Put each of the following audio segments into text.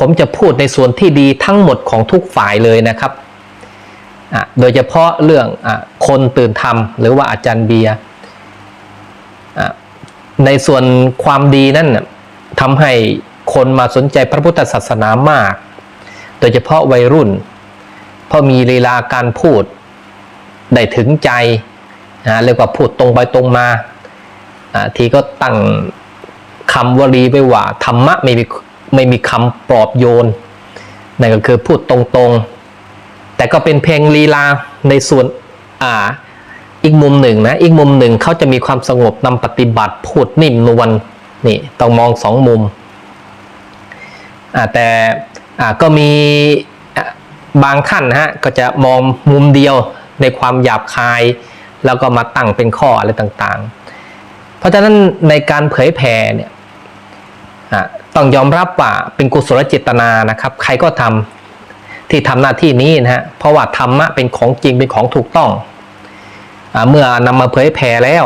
ผมจะพูดในส่วนที่ดีทั้งหมดของทุกฝ่ายเลยนะครับโดยเฉพาะเรื่องอคนตื่นธรรม หรือว่าอาจารย์เบียร์ในส่วนความดีนั่นทำให้คนมาสนใจพระพุทธศาสนามาก โดยเฉพาะวัยรุ่น เพราะมีลีลาการพูดได้ถึงใจนะเรียกว่าพูดตรงไปตรงมาทีก็ตั้งคำวลีไว้ว่าธรรมะไม่มี ไม่มีคำปลอบโยนนั่นก็คือพูดตรงๆ แต่ก็เป็นเพลงลีลาในส่วนอ่าอีกมุมหนึ่งนะ อีกมุมหนึ่งเขาจะมีความสงบนำปฏิบัติพูดนิ่มนวลนี่ต้องมองสองมุมแต่ก็มีบางท่านนะฮะก็จะมองมุมเดียวในความหยาบคาย แล้วก็มาตั้งเป็นข้ออะไรต่างๆ เพราะฉะนั้นในการเผยแผ่เนี่ย ต้องยอมรับว่าเป็นกุศลเจตนานะครับ ใครก็ทำที่ทำหน้าที่นี้นะฮะเพราะว่าธรรมะเป็นของจริงเป็นของถูกต้องอเมื่อนำมาเผยแผ่แล้ว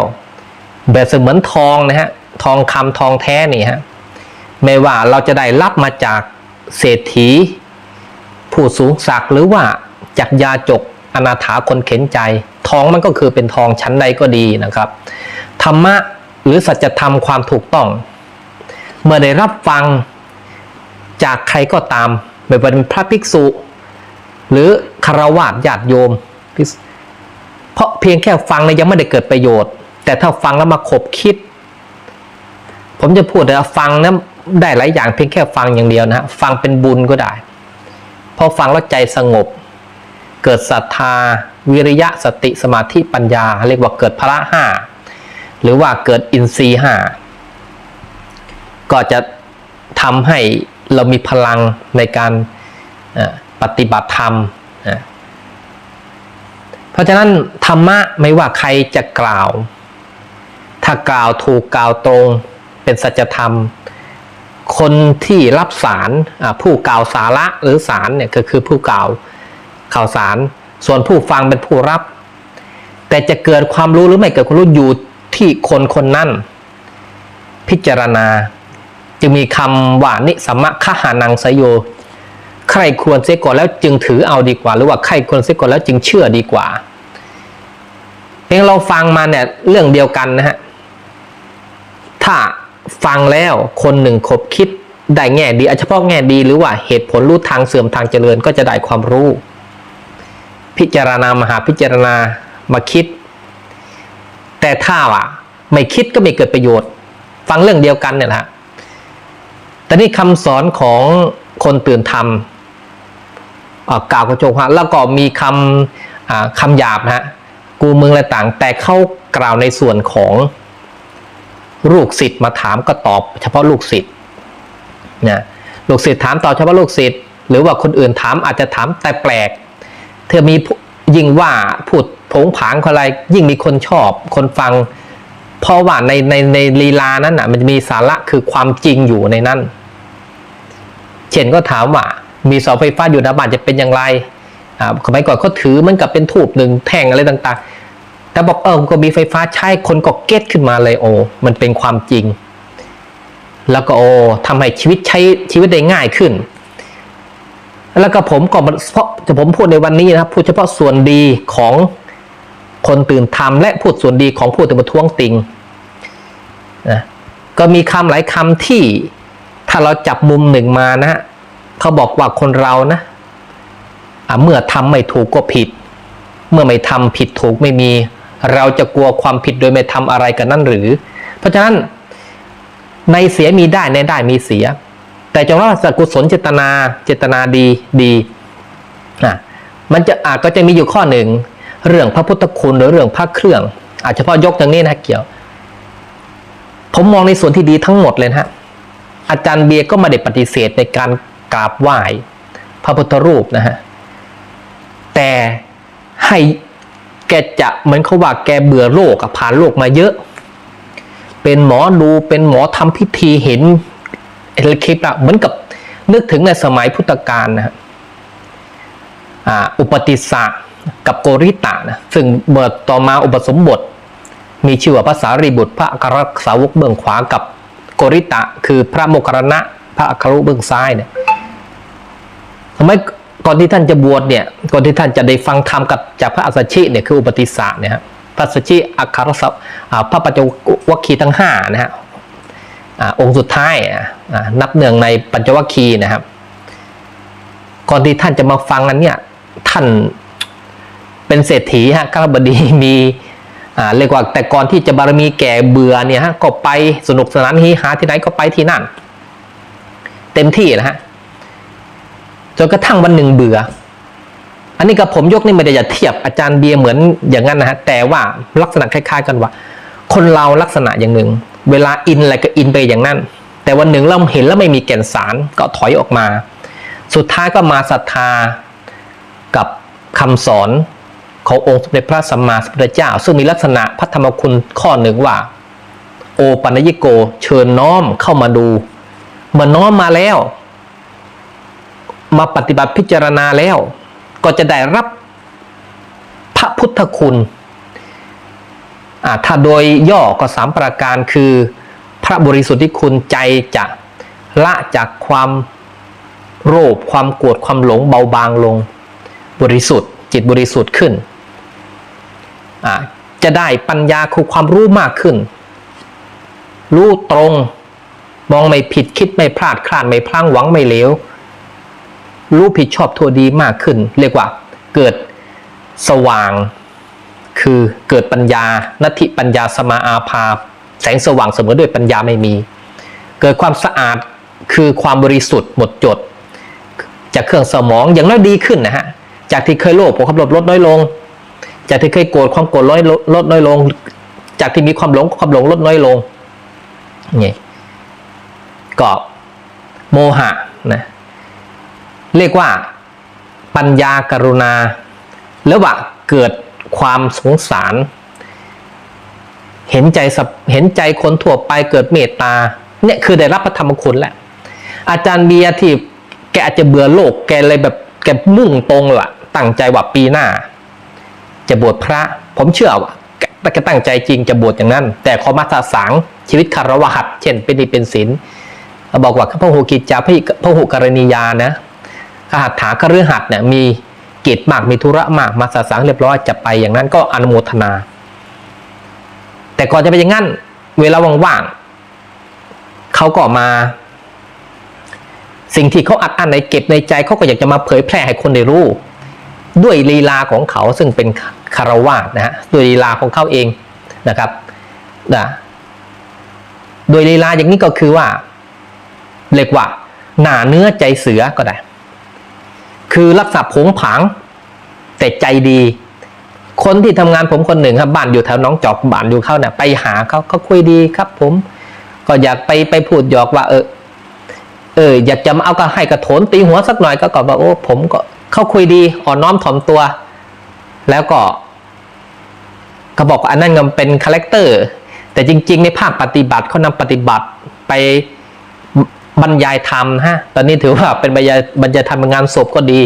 แบบเสมือนทองนะฮะทองคำทองแท้นี่ฮะไม่ว่าเราจะได้รับมาจากเศรษฐี ผู้สูงศักดิ์หรือว่าจากยาจกอนาถาคนเข็นใจ ทองมันก็คือเป็นทองชั้นใดก็ดีนะครับธรรมะหรือสัจธรรมความถูกต้อง เมื่อได้รับฟังจากใครก็ตามไม่ว่าเป็นพระภิกษุ หรือคารวะญาติโยม เพราะเพียงแค่ฟังเนี่ยยังไม่ได้เกิดประโยชน์ แต่ถ้าฟังแล้วมาขบคิด ผมจะพูดเลยว่ฟังนะได้หลายอย่างเพียงแค่ฟังอย่างเดียวนะฟังเป็นบุญก็ได้พอฟังแล้วใจสงบ เกิดศรัทธา วิริยะสติสมาธิปัญญา เรียกว่าเกิดพระห้าหรือว่าเกิดอินทรีห้า ก็จะทำให้เรามีพลังในการปฏิบัติธรรม เพราะฉะนั้นธรรมะไม่ว่าใครจะกล่าว ถ้ากล่าวถูกกล่าวตรงเป็นสัจธรรม คนที่รับสารผู้กล่าวสาระหรือสารเนี่ยก็คือผู้กล่าวข่าวสาร ส่วนผู้ฟังเป็นผู้รับ แต่จะเกิดความรู้หรือไม่เกิดความรู้อยู่ที่คนคนนั้น พิจารณา จึงมีคำว่านิสัมมะคหานังสยโย ใครควรเสียก่อนแล้วจึงถือเอาดีกว่า หรือว่าใครควรเสียก่อนแล้วจึงเชื่อดีกว่าเพียงเราฟังมาเนี่ยเรื่องเดียวกันนะฮะถ้าฟังแล้วคนหนึ่งคบคิดได้แง่ดีเฉพาะแง่ดีหรือว่าเหตุผลรู้ทางเสื่อมทางเจริญก็จะได้ความรู้ พิจารณามหาพิจารณามาคิด แต่ถ้าว่ะไม่คิดก็ไม่เกิดประโยชน์ ฟังเรื่องเดียวกันเนี่ยแหละ แต่นี่คำสอนของคนตื่นธรรมกล่าวกระโจกฮะแล้วก็มีคำคำหยาบนะฮะกูเมึงอะไรต่าง แต่เข้ากล่าวในส่วนของลูกศิษย์มาถามก็ตอบ เฉพาะลูกศิษย์นะลูกศิษย์ถามตอบเฉพาะลูกศิษย์หรือว่าคนอื่นถามอาจจะถามแต่แปลก เธอมียิ่งว่าพูดผงผางอะไรยิ่งมีคนชอบ คนฟัง เพราะว่าในในในลีลานั้นอะมันจะมีสาระคือความจริงอยู่ในนั้น เช่นก็ถามว่า มีเสาไฟฟ้าอยู่หน้าบ้านจะเป็นอย่างไรอ่าสมัยก่อนเขาถือมันกับเป็นทูบหนึ่งแท่งอะไรต่าง ๆ แต่บอกเออก็มีไฟฟ้าใช้คนก็เก็ตขึ้นมาเลยโอ้มันเป็นความจริง แล้วก็โอ้ทำให้ชีวิตใช้ชีวิตได้ง่ายขึ้น แล้วก็ผมก็เฉพาะจะผมพูดในวันนี้นะครับพูดเฉพาะส่วนดีของคนตื่นธรรมและพูดส่วนดีของผู้ตื่นมาท้วงติง นะก็มีคำหลายคำที่ถ้าเราจับมุมหนึ่งมานะฮะเขาบอกว่าคนเรานะะเมื่อทำไม่ถูกก็ผิด เมื่อไม่ทำผิดถูกไม่มี เราจะกลัวความผิดโดยไม่ทำอะไรกันนั่นหรือ เพราะฉะนั้นในเสียมีได้ในได้มีเสีย แต่จงรักษากุศลเจตนาเจตนาดีดีนะมันจะอาจก็จะมีอยู่ข้อหนึ่ง เรื่องพระพุทธคุณหรือเรื่องพระเครื่อง อาจจะเฉพาะยกตรงนี้นะเกี่ยว ผมมองในส่วนที่ดีทั้งหมดเลยนะฮะอาจารย์เบียร์ก็ไม่ได้ปฏิเสธในการกราบไหว้พระพุทธรูปนะฮะแต่ให้แกจะเหมือนเขาว่าแกเบื่อโลกผ่านโลกมาเยอะ เป็นหมอดูเป็นหมอทำพิธีเห็นเอลคลิปอะเหมือนกับนึกถึงในสมัยพุทธกาลนะฮะอุปติสสะกับโกริตะนะซึ่งเมื่อต่อมาอุปสมบท มีชื่อว่าภาษารีบุตร พระอัครสาวกเบื้องขวากับโกริตะ คือพระโมคคัลลนะพระอัครเบื้องซ้ายเนี่ยทำไมก่อนที่ท่านจะบวชเนี่ยก่อนที่ท่านจะได้ฟังธรรมกับจากพระอัสสชิเนี่ยคืออุปติสสะเนี่ยฮะพระอัสสชิอัครสะอ่าพระปัจจวัคคีทั้งห้านะฮะองค์สุดท้ายนับเนื่องในปัญจวัคคีนะครับ ก่อนที่ท่านจะมาฟังอันเนี่ยท่านเป็นเศรษฐีฮะข้าบดีมี เรียกว่าแต่ก่อนที่จะบารมีแก่เบื่อเนี่ยฮะก็ไปสนุกสนานฮีหาที่ไหนก็ไปที่นั่น เต็มที่นะฮะจนกระทั่งวันหนึ่งเบื่อ อันนี้กับผมยกนี่ไม่ได้จะเทียบอาจารย์เบียร์เหมือนอย่างนั้นนะฮะแต่ว่าลักษณะคล้าย ๆ กันว่า คนเราลักษณะอย่างหนึ่ง เวลาอินอะไรก็อินไปอย่างนั้น แต่วันหนึ่งเราเห็นแล้วไม่มีแก่นสารก็ถอยออกมา สุดท้ายก็มาศรัทธากับคำสอน ขององค์สมเด็จพระสัมมาสัมพุทธเจ้า ซึ่งมีลักษณะพระธรรมคุณข้อหนึ่งว่า โอปัญญิโกเชิญน้อมเข้ามาดูเมื่อน้อมมาแล้ว มาปฏิบัติพิจารณาแล้ว ก็จะได้รับพระพุทธคุณถ้าโดยย่อก็สามประการคือ พระบริสุทธิคุณใจจะละจากความโลภความโกรธความหลงเบาบางลง บริสุทธิ์จิตบริสุทธิ์ขึ้น จะได้ปัญญาคือความรู้มากขึ้น รู้ตรง มองไม่ผิดคิดไม่พลาดคลาดไม่พลั้งหวังไม่เลวรู้ผิดชอบทั่วดีมากขึ้น เรียกว่าเกิดสว่าง คือเกิดปัญญานัตถิปัญญาสมาอาภา แสงสว่างเสมอด้วยปัญญาไม่มี เกิดความสะอาดคือความบริสุทธิ์หมดจด จากเครื่องสมองอย่างน้อยดีขึ้นนะฮะ จากที่เคยโลภผมขับรถลดน้อยลง จากที่เคยโกรธความโกรธลดลดน้อยลง จากที่มีความหลงความหลงลดน้อยลงนี่ก็โมหะนะเรียกว่าปัญญากรุณาแล้วว่าเกิดความสงสาร เห็นใจเห็นใจคนทั่วไปเกิดเมตตาเนี่ยคือได้รับพระธรรมคุณแหละอาจารย์เบียร์ที่แกอาจจะเบื่อโลกแกเลยแบบแกมุ่งตรงลยว่ะตั้งใจว่าปีหน้า จะบวชพระ ผมเชื่อว่าแกแกตั้งใจจริงจะบวชอย่างนั้น แต่ขอมาสาสางชีวิตคารวะหัดเช่นเป็นดีเป็นศีลบอกว่าพระหูกิจจาพระพระหูกรณียานะขหัตถาคฤหัสเนี่ยมีกิจมากมีธุระมากมาสาสางเรียบร้อยจะไปอย่างนั้นก็อนุโมทนา แต่ก่อนจะไปอย่างนั้น เวลาว่างๆเขาก็มา สิ่งที่เขาอัดอั้นในเก็บในใจเขาก็อยากจะมาเผยแพร่ให้คนได้รู้ ด้วยลีลาของเขาซึ่งเป็น คารวาสนะฮะโดยลีลาของเขาเองนะครับนะโดยลีลาอย่างนี้ก็คือว่าเรียกว่าหนาเนื้อใจเสือก็ได้ คือรักษาผงผาง แต่ใจดี คนที่ทำงานผมคนหนึ่งครับบ้านอยู่แถวน้องจอกบ้านอยู่เขาเนี่ยไปหาเขาเขาคุยดีครับ ผม ก็อยากไปไปพูดหยอกว่า เออ เออ อยากจะมาเอากระให้กระโถนตีหัวสักหน่อยก็กอบว่าโอ้ผมก็เขาคุยดีอ่อนน้อมถ่อมตัว แล้วก็ เขาบอกว่าอันนั้นเป็นคาแรคเตอร์ แต่จริง ๆ ในภาคปฏิบัติเขานำปฏิบัติไปบรรยายธรรมฮะ ตอนนี้ถือว่าเป็นบรรยายบรรยายธรรมงานศพก็ดี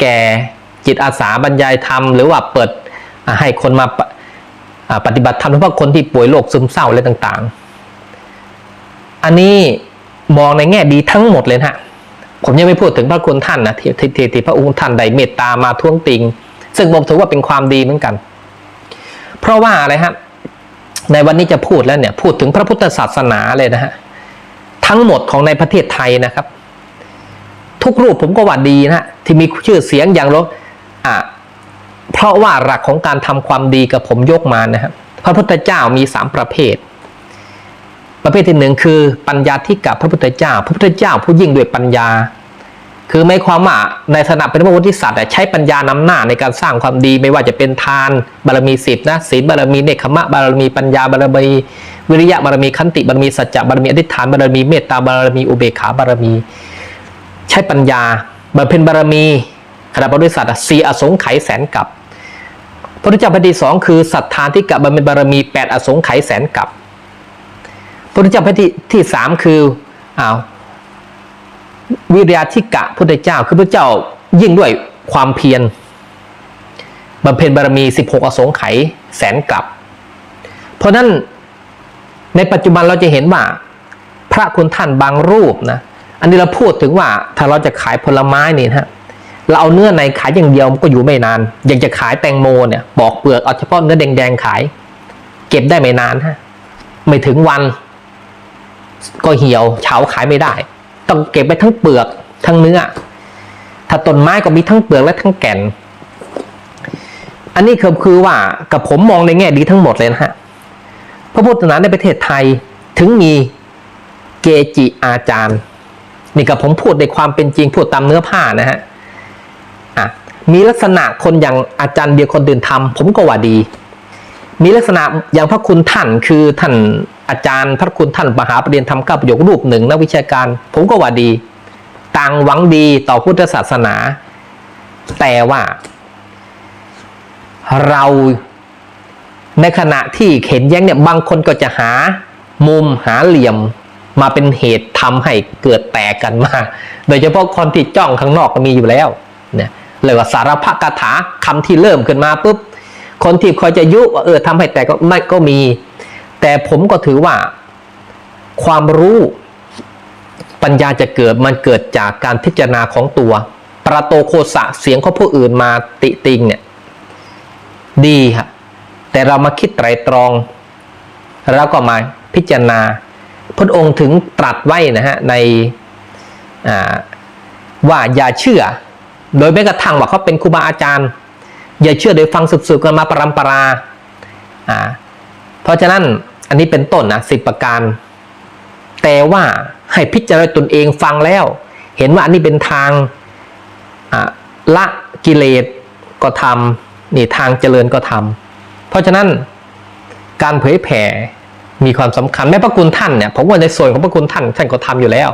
แก่จิตอาสาบรรยายธรรม หรือว่าเปิดให้คนมาปฏิบัติธรรมเฉพาะคนที่ป่วยโรคซึมเศร้าอะไรต่างๆ อันนี้มองในแง่ดีทั้งหมดเลยฮะ ผมยังไม่พูดถึงพระคุณท่านนะที่ที่ที่พระองค์ท่านได้เมตตามาท้วงติง ซึ่งผมถือว่าเป็นความดีเหมือนกัน เพราะว่าอะไรฮะในวันนี้จะพูดแล้วเนี่ยพูดถึงพระพุทธศาสนาเลยนะฮะทั้งหมดของในประเทศไทยนะครับ ทุกรูปผมก็ว่าดีนะฮะที่มีชื่อเสียงอย่างรบอะเพราะว่าหลักของการทำความดีกับผมยกมานะครับพระพุทธเจ้ามีสามประเภท ประเภทที่หนึ่งคือปัญญาที่กับพระพุทธเจ้า พระพุทธเจ้าผู้ยิ่งด้วยปัญญา คือไม่ความว่าในฐานะเป็นพระโพธิสัตว์ใช้ปัญญานำหน้าในการสร้างความดีไม่ว่าจะเป็นทานบารมีสิบนะศีลบารมีเนคขมะบารมีปัญญาบารมีวิริยะบารมีขันติบารมีสัจจะบารมีอธิษฐานบารมีเมตตาบารมีอุเบกขาบารมี ใช้ปัญญาบำเพ็ญบารมีขณะบริษัทธสีอสงไขยแสนกับพระพุทธเจ้าพระที่สองคือศรัทธาที่กับบำเพ็ญบารมีแปดอสงไขยแสนกับพระพุทธเจ้าพระที่สามคืออ้าว วิริยะทิกะพุทธเจ้าคือพระเจ้ายิ่งด้วยความเพียรบำเพ็ญบารมีสิบหกอสงไขยแสนกลับ เพราะนั้นในปัจจุบันเราจะเห็นว่า พระคุณท่านบางรูปนะ อันนี้เราพูดถึงว่าถ้าเราจะขายผลไม้นี่นะฮะเราเอาเนื้อในขายอย่างเดียวมันก็อยู่ไม่นาน อยากจะขายแตงโมเนี่ยปอกเปลือกเอาเฉพาะเนื้อแดงๆขาย เก็บได้ไม่นานฮะไม่ถึงวัน ก็เหี่ยวเฉาขายไม่ได้ ต้องเก็บไปทั้งเปลือกทั้งเนื้อ ถ้าต้นไม้ก็มีทั้งเปลือกและทั้งแก่น อันนี้คือคือว่ากับผมมองในแง่ดีทั้งหมดเลยนะฮะ พระพุทธศาสนาในประเทศไทยถึงมีเกจิอาจารย์ นี่กับผมพูดในความเป็นจริงพูดตามเนื้อผ้านะฮะอะมีลักษณะคนอย่างอาจารย์เบียร์คนดื่นทำผมก็ว่าดี มีลักษณะอย่างพระคุณท่านคือท่าน อาจารย์พระคุณท่านมหาประเด็นธรรมเก้าประโยครูปหนึ่งนักวิชาการ ผมก็ว่าดี ต่างหวังดีต่อพุทธศาสนา แต่ว่าเราในขณะที่เห็นแย้งเนี่ยบางคนก็จะหามุมหาเหลี่ยมมาเป็นเหตุทำให้เกิดแตกกันมา โดยเฉพาะคนที่จ้องข้างนอกก็มีอยู่แล้วเนี่ยเลยว่าสารพัดคาถาคำที่เริ่มขึ้นมาปุ๊บ คนที่คอยจะยุว่าเออทำให้แตกก็ไม่ก็มี แต่ผมก็ถือว่าความรู้ปัญญาจะเกิดมันเกิดจากการพิจารณาของตัว ประโตโคสะเสียงของผู้อื่นมาติติงเนี่ยดีครับแต่เรามาคิดไตรตรอง แล้วก็มาพิจารณา พระองค์ถึงตรัสไว้นะฮะในว่าอย่าเชื่อ โดยแม้กระทั่งว่าเขาเป็นครูบาอาจารย์ อย่าเชื่อโดยฟังสืบๆกันมาปรำปราอ่าเพราะฉะนั้น อันนี้เป็นต้นนะสิบประการ แต่ว่าให้พิจารณาตนเองฟังแล้ว เห็นว่าอันนี้เป็นทางละกิเลสก็ทำนี่ทางเจริญก็ทำเพราะฉะนั้นการเผยแผ่มีความสำคัญแม้พระคุณท่านเนี่ยผมว่าในส่วนของพระคุณท่านท่านก็ทำอยู่แล้ว